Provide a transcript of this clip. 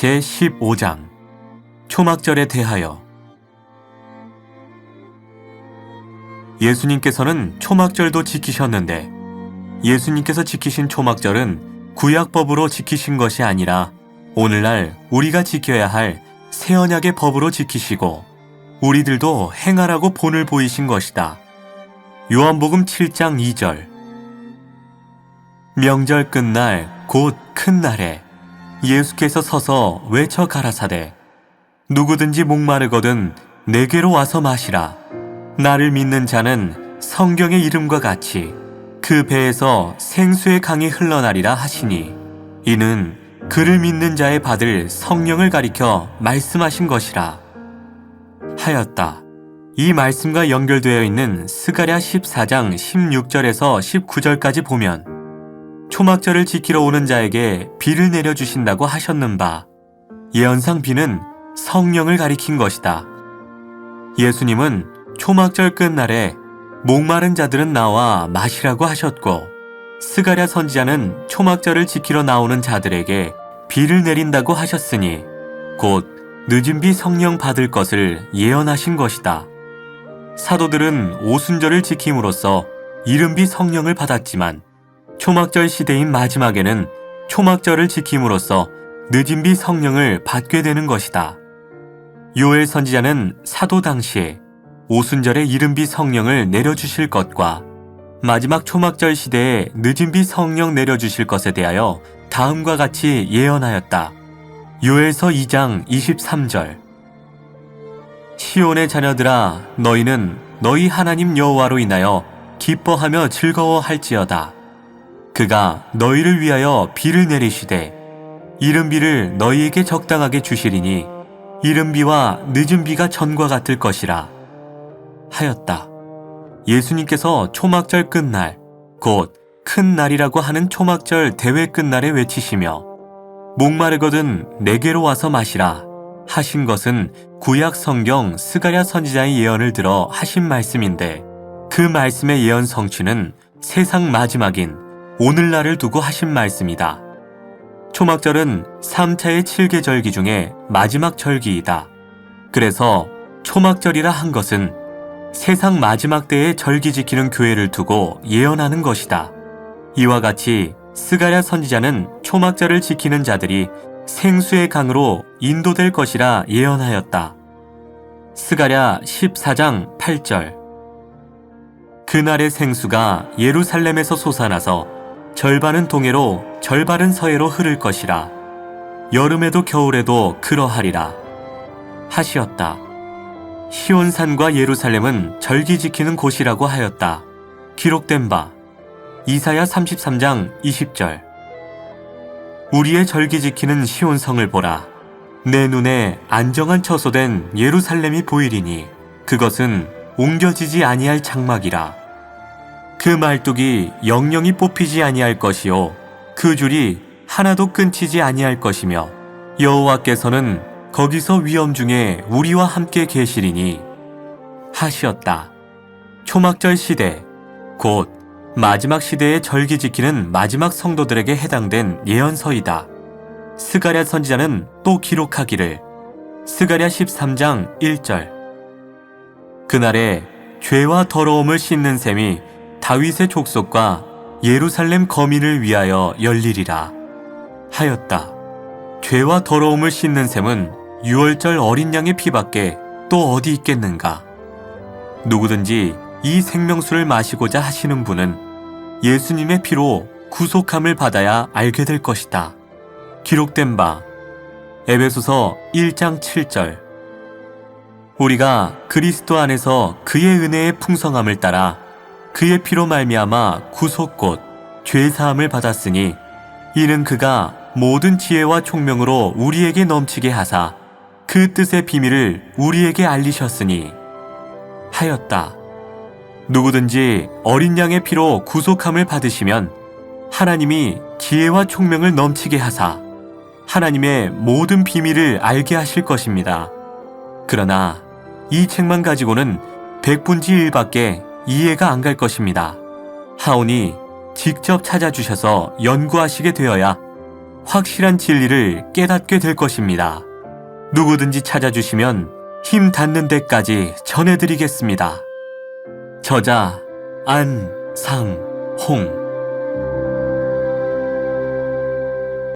제15장 초막절에 대하여 예수님께서는 초막절도 지키셨는데 예수님께서 지키신 초막절은 구약법으로 지키신 것이 아니라 오늘날 우리가 지켜야 할 새언약의 법으로 지키시고 우리들도 행하라고 본을 보이신 것이다. 요한복음 7장 2절 명절 끝날 곧 큰 날에 예수께서 서서 외쳐 가라사대? 누구든지 목마르거든 내게로 와서 마시라. 나를 믿는 자는 성경의 이름과 같이 그 배에서 생수의 강이 흘러나리라 하시니 이는 그를 믿는 자의 받을 성령을 가리켜 말씀하신 것이라. 하였다. 이 말씀과 연결되어 있는 스가랴 14장 16절에서 19절까지 보면 초막절을 지키러 오는 자에게 비를 내려주신다고 하셨는 바 예언상 비는 성령을 가리킨 것이다. 예수님은 초막절 끝날에 목마른 자들은 나와 마시라고 하셨고 스가랴 선지자는 초막절을 지키러 나오는 자들에게 비를 내린다고 하셨으니 곧 늦은 비 성령 받을 것을 예언하신 것이다. 사도들은 오순절을 지킴으로써 이른 비 성령을 받았지만 초막절 시대인 마지막에는 초막절을 지킴으로써 늦은 비 성령을 받게 되는 것이다. 요엘 선지자는 사도 당시에 오순절에 이른 비 성령을 내려주실 것과 마지막 초막절 시대에 늦은 비 성령 내려주실 것에 대하여 다음과 같이 예언하였다. 요엘서 2장 23절 시온의 자녀들아 너희는 너희 하나님 여호와로 인하여 기뻐하며 즐거워할지어다. 그가 너희를 위하여 비를 내리시되 이른 비를 너희에게 적당하게 주시리니 이른 비와 늦은 비가 전과 같을 것이라 하였다. 예수님께서 초막절 끝날 곧 큰 날이라고 하는 초막절 대회 끝날에 외치시며 목마르거든 내게로 와서 마시라 하신 것은 구약 성경 스가랴 선지자의 예언을 들어 하신 말씀인데 그 말씀의 예언 성취는 세상 마지막인 오늘날을 두고 하신 말씀이다. 초막절은 3차의 7개 절기 중에 마지막 절기이다. 그래서 초막절이라 한 것은 세상 마지막 때에 절기 지키는 교회를 두고 예언하는 것이다. 이와 같이 스가랴 선지자는 초막절을 지키는 자들이 생수의 강으로 인도될 것이라 예언하였다. 스가랴 14장 8절 그날의 생수가 예루살렘에서 솟아나서 절반은 동해로 절반은 서해로 흐를 것이라 여름에도 겨울에도 그러하리라 하시었다. 시온산과 예루살렘은 절기 지키는 곳이라고 하였다. 기록된 바 이사야 33장 20절 우리의 절기 지키는 시온성을 보라. 내 눈에 안정한 처소된 예루살렘이 보이리니 그것은 옮겨지지 아니할 장막이라. 그 말뚝이 영영이 뽑히지 아니할 것이요 그 줄이 하나도 끊치지 아니할 것이며 여호와께서는 거기서 위험 중에 우리와 함께 계시리니 하시었다. 초막절 시대 곧 마지막 시대에 절기 지키는 마지막 성도들에게 해당된 예언서이다. 스가랴 선지자는 또 기록하기를 스가랴 13장 1절 그날에 죄와 더러움을 씻는 셈이 다윗의 족속과 예루살렘 거민을 위하여 열리리라 하였다. 죄와 더러움을 씻는 셈은 유월절 어린 양의 피밖에 또 어디 있겠는가? 누구든지 이 생명수를 마시고자 하시는 분은 예수님의 피로 구속함을 받아야 알게 될 것이다. 기록된 바 에베소서 1장 7절 우리가 그리스도 안에서 그의 은혜의 풍성함을 따라 그의 피로 말미암아 구속 곧 죄사함을 받았으니 이는 그가 모든 지혜와 총명으로 우리에게 넘치게 하사 그 뜻의 비밀을 우리에게 알리셨으니 하였다. 누구든지 어린 양의 피로 구속함을 받으시면 하나님이 지혜와 총명을 넘치게 하사 하나님의 모든 비밀을 알게 하실 것입니다. 그러나 이 책만 가지고는 백분지 일밖에 이해가 안 갈 것입니다. 하오니 직접 찾아주셔서 연구하시게 되어야 확실한 진리를 깨닫게 될 것입니다. 누구든지 찾아주시면 힘 닿는 데까지 전해드리겠습니다. 저자 안상홍